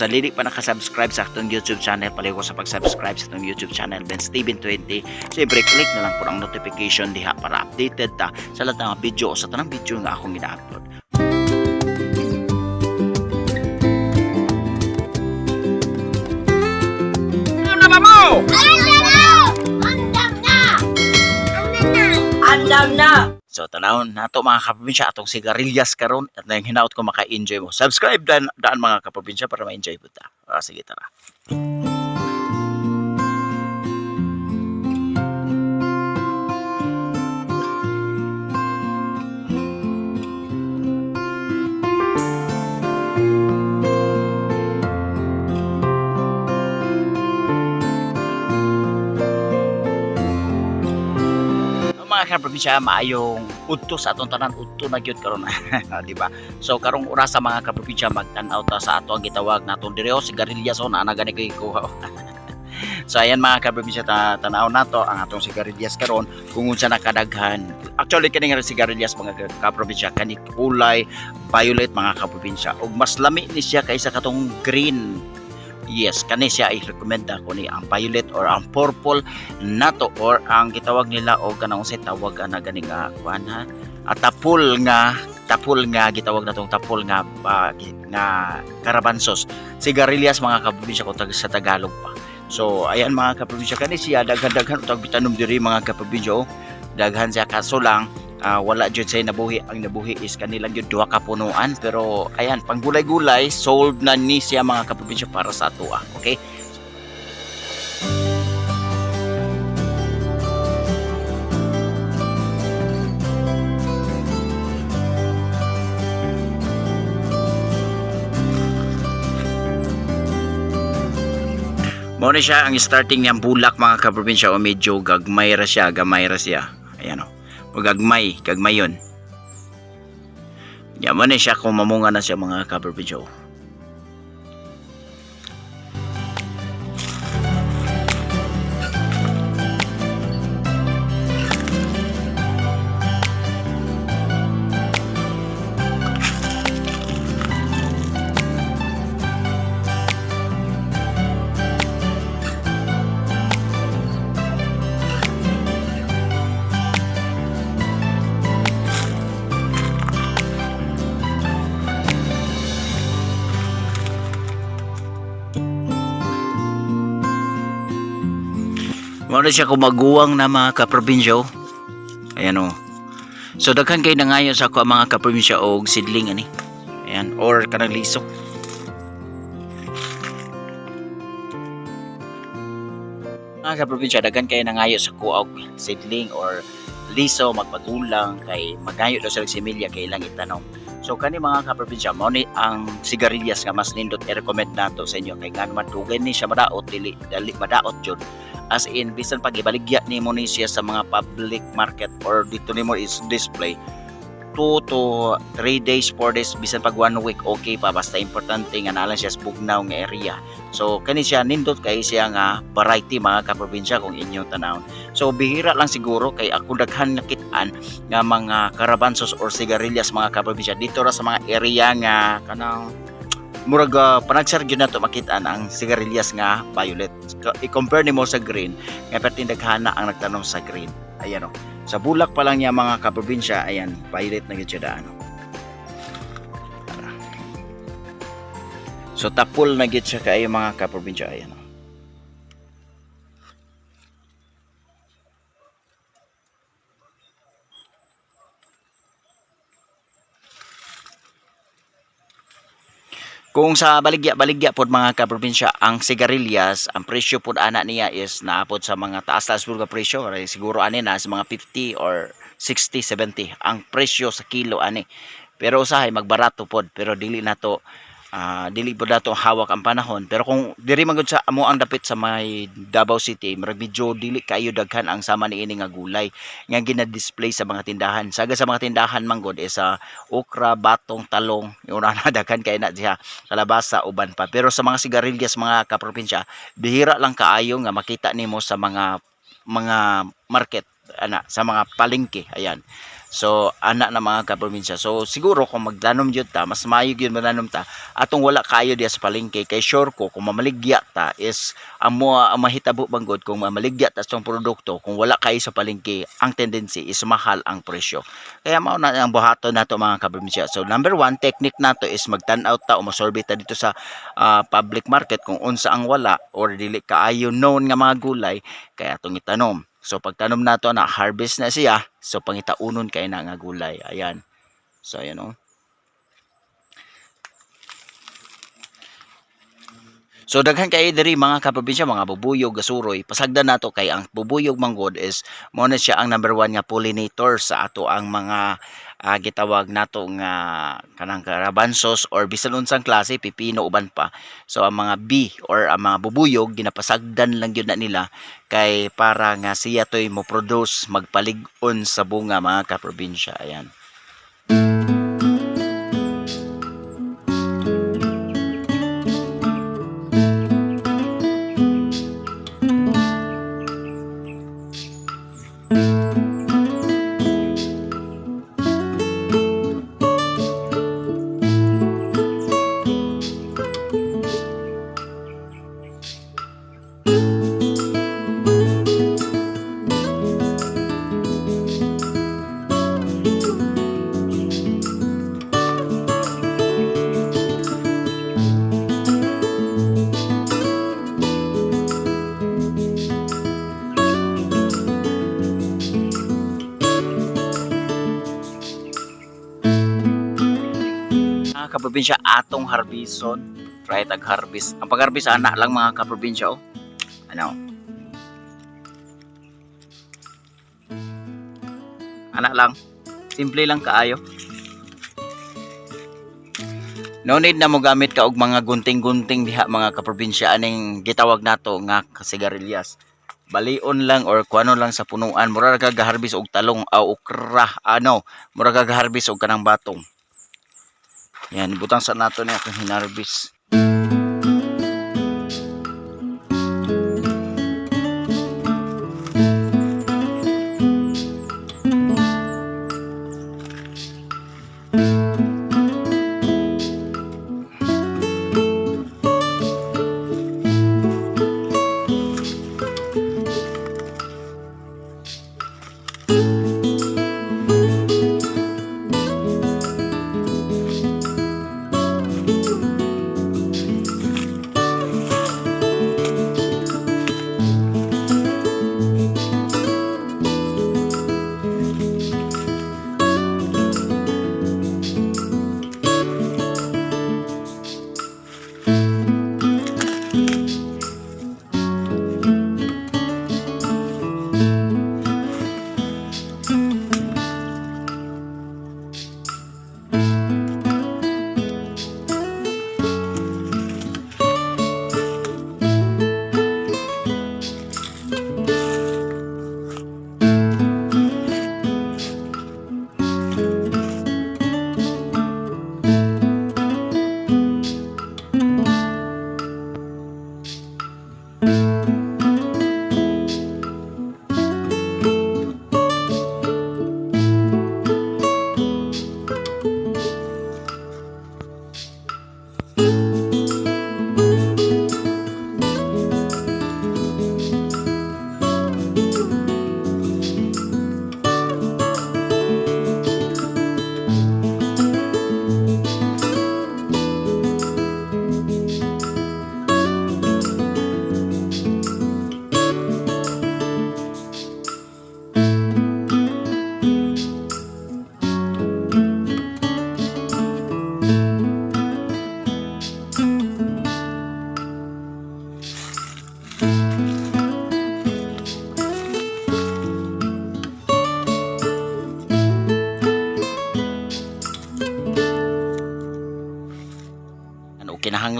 Sa lili pa nakasubscribe sa atong YouTube channel, paliw ko sa pag-subscribe sa atong YouTube channel, Ben Steven20. Siyempre, click na lang po ang notification diha para updated ta sa lahat ng video o sa tanang video nga akong gina-upload. Ano na ba mo? Andam na! So tanawon nato mga kaprobinsya atong sigarilyas karon at nang hinaut ko maka-enjoy mo. Subscribe daan, daan mga kaprobinsya para ma-enjoy po ta. Ah, sige tara. Ang mga kaprobinsya maayong udto sa atong tanan udto na gyud karon. Di ba? So karong oras sa mga kaprobinsya magtan-aw ta sa ato gitawag natong dire o sigarilyas o na gani kay kuha. So ayan mga kaprobinsya ta tanaw nato ang atong sigarilyas karon. Kung unsa nakadaghan actually kani nga sigarilyas mga ka- kaprobinsya kani kulay violet mga kaprobinsya. Ug mas lami ni siya kaysa katong green yes kani siya i-recommend ako ni ang violet or ang purple nato or ang gitawag nila o kanang unsay tawag ana gani nga kuan ha? Ah, tapul nga tapul nga gitawag natong tapul nga ah, gi- nga karabansos sigarilyas mga kaprobinsya ko tag sa Tagalog pa. So ayan mga kaprobinsya kani siya daghan-daghan utang bitanom diri mga kaprobinsya oh. daghan siya kaso lang ah, wala jud say nabuhi ang nabuhi is kanilang jud duha ka punuan pero ayan pang gulay-gulay sold na ni siya mga kaprobinsya para sa atua okay Mao ni siya ang starting niyang bulak mga kaprobinsya o medyo gagmay ra siya, gamay ra siya. Ayan o. O gagmay, gagmay yun. Mo ni siya kung mamunga na siya mga kaprobinsya o. Mao siya kung maguwang na mga kaprobinsya o. Ayan o. So daghan kay nangayo sa ako ang mga kaprobinsya og sidling ani. Ayan or kanang liso. Mga kaprobinsya daghan kay nangayo sa kuog sidling or liso magpatulang kay magayo daw sa similya kay ilang itanong. So kani mga kaprobinsya mo ni ang sigarilyas nga mas nindot i-recommend nato sa inyo kay ngano man dugay ni siya madaot dili dali madaot jud as in bisan pag ibaligya nimo ni siya sa mga public market or dito nimo is display 2 to 3 days 4 days bisan pag 1 week okay pa. Basta importante nga nalang siya sa bugnaw nga area. So kani siya nindot kay siya nga variety mga kaprobinsya kung inyong tanawon so bihira lang siguro kay ako daghan nakitaan nga mga karabansos or sigarilyas mga kaprobinsya. Dito ra sa mga area nga kanang murag uh, panagsar gyud nato makitaan ang sigarilyas nga violet i-compare nimo sa green nga pertindaghana ang nagtanom sa green ayan o sa bulak pa lang niya mga kaprobinsya ayan violet na gyud siya daan o. Tara. so tapol na gyud siya kaayo mga kaprobinsya ayan o. Kung sa baligya baligya pod mga kaprobinsya ang sigarilyas ang presyo pod ana niya is naapod sa mga taas taas pud nga presyo. Siguro ani na sa mga 50 or 60 70 ang presyo sa kilo ani. Pero usahay magbarato pod pero dili na to ah, dili pod nato hawak ang panahon. Pero kung diri man sa amo ang dapit sa may Davao City medyo dili kayo daghan ang sama niini nga gulay nga gina-display sa mga tindahan. Saga sa mga tindahan man gud is sa okra batong talong yung na daghan kay na diha kalabasa uban pa. Pero sa mga sigarilyas mga kaprobinsya bihira lang kaayo nga makita nimo sa mga mga market ana sa mga palengke. Ayan So ana na mga kaprobinsya. So siguro kung magdanom jud ta, mas maayo gyud magdanom ta atong wala kayo diya sa palengke kay sure ko kung mamaligya ta is ang mo ang mahitabo banggod kung mamaligya ta sa produkto kung wala kayo sa palengke ang tendency is mahal ang presyo. Kaya mao na ang buhaton nato mga kaprobinsya. So number one technique nato is magtan-out ta o mosorbe ta dito sa ah, public market kung unsa ang wala or dili kaayo known nga mga gulay kaya atong itanom. So pagtanom nato na harvest na siya, so pangitaunon kay na nga gulay. Ayan. So ayan oh. So daghan kay diri mga kaprobinsya mga bubuyog gasuroy pasagdan nato kay ang bubuyog manggod is mo na siya ang number one nga pollinator sa ato ang mga ah, gitawag nato nga kanang karabansos or bisan unsang klase pipino uban pa. So ang mga bee or ang mga bubuyog ginapasagdan lang gyud na nila kay para nga siya toy mo produce magpalig-on sa bunga mga kaprobinsya. Ayan. Kaprobinsya atong harbison. Try tag harvest. Ang pag-harvest ana lang mga kaprobinsya oh. Ano? Ana lang. Simple lang kaayo. No need na mo gamit ka og mga gunting-gunting diha mga kaprobinsya aning gitawag nato nga sigarilyas. Balion lang or kuano lang sa punuan mura ka gaharbis og talong o okra ano mura ka gaharbis og kanang batong. Yan, butang sa nato niya kung hinarbis.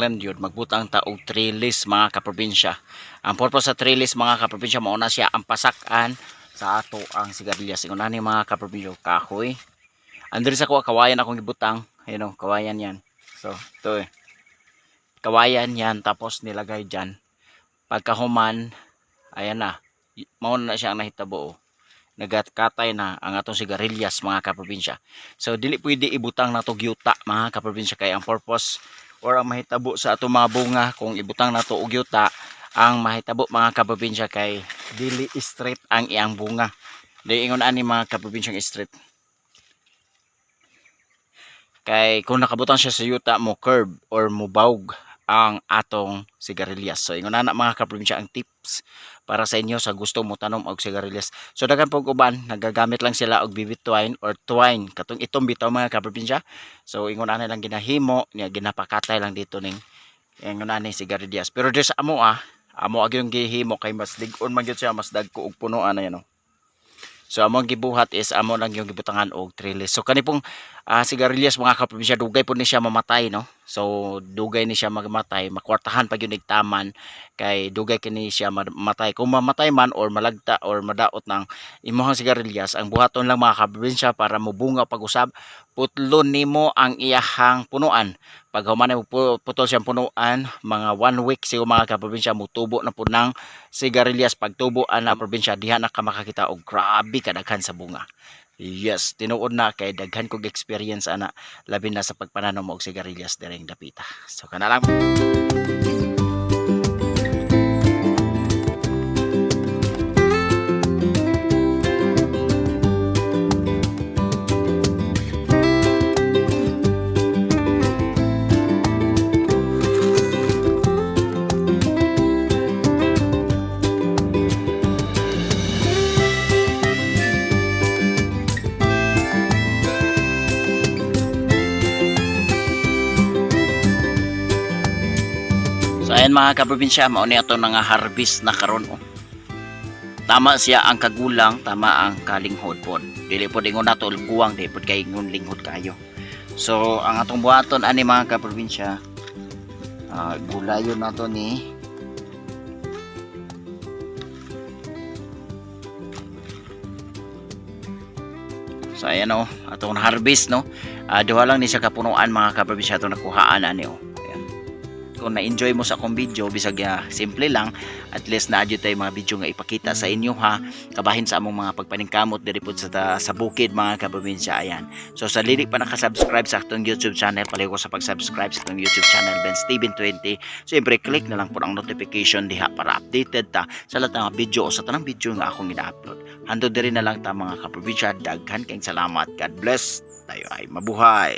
Kinahanglan yun magbutang ta og trellis mga kaprobinsya. Ang purpose sa trellis mga kaprobinsya mao na siya ang pasakan sa ato ang sigarilyas ingon ni mga kaprobinsya kahoy. Andiri sa kuha kawayan akong gibutang ayun oh, kawayan yan. So ito eh. Kawayan yan tapos nilagay dyan. Pagkahuman ayan na. Mao na siya ang nahitabo oh. nagatkatay na ang atong sigarilyas mga kaprobinsya. So dili pwede ibutang nato gyuta mga kaprobinsya. Kay ang purpose or ang mahitabo sa atong mga bunga kung ibutang nato og yuta ang mahitabo mga kaprobinsya kay dili straight ang iyang bunga. Di ingon ani mga kaprobinsyang straight. Kay kung nakabutang siya sa yuta mo curve or mo bawg ang atong sigarilyas. So ingon na mga kaprobinsya ang tips para sa inyo sa gusto mo tanom og sigarilyas. So daghan pog uban nagagamit lang sila og bibit twine or twine katong itong bitaw mga kaprobinsya. So ingon na lang ginahimo niya ginapakatay lang dito ning ingon na ni sigarilyas. Pero dis amo ah amo ag yung gihimo kay mas lig-on man gyud siya mas dagko og punuan na yan oh. So among gibuhat is amo lang yung gibutangan og trellis. So kani pong ah, sigarilyas mga kaprobinsya dugay po ni siya mamatay no. So dugay ni siya magmatay, makwartahan pag yung nigtaman kay dugay kini siya mamatay. Kung mamatay man or malagta or madaot ng imuhang sigarilyas, ang buhaton lang mga kaprobinsya para mubunga pag-usab, putlon nimo ang iyahang punuan. Pag human mo pu- putol siyang punuan, mga one week siguro mga kaprobinsya mutubo na po ng sigarilyas pagtubo ana probinsya diha na ka makakita og grabe kadaghan sa bunga. Yes, tinuod na kay daghan kog experience ana labi na sa pagpananom og sigarilyas direng dapita. So kana lang So ayan mga kaprobinsya, mao ni ato nga harvest na karon oh. Tama siya ang kagulang, tama ang kalinghod pod. Dili pod ingon nato guwang, dili pod kay ingon linghod kayo. So ang atong buhaton ani mga kaprobinsya, ah gulayon nato ni So ayan o, atong harvest no. Ah, duha lang ni siya kapunuan mga kaprobinsya atong nakuhaan ani o. Kung na-enjoy mo sa akong video, bisag ya simple lang, at least na tayo mga video nga ipakita sa inyo ha. Kabahin sa among mga pagpaningkamot diri sa ta- sa bukid mga kaprobinsya ayan. So sa lirik pa naka-subscribe sa atong YouTube channel, paligo sa pag-subscribe sa atong YouTube channel Ben Steven 20. Siyempre click na lang po ang notification diha para updated ta sa lahat ng video o sa tanang video nga akong ina-upload. Hando diri na lang ta mga kaprobinsya, daghan kayong salamat. God bless. Tayo ay mabuhay.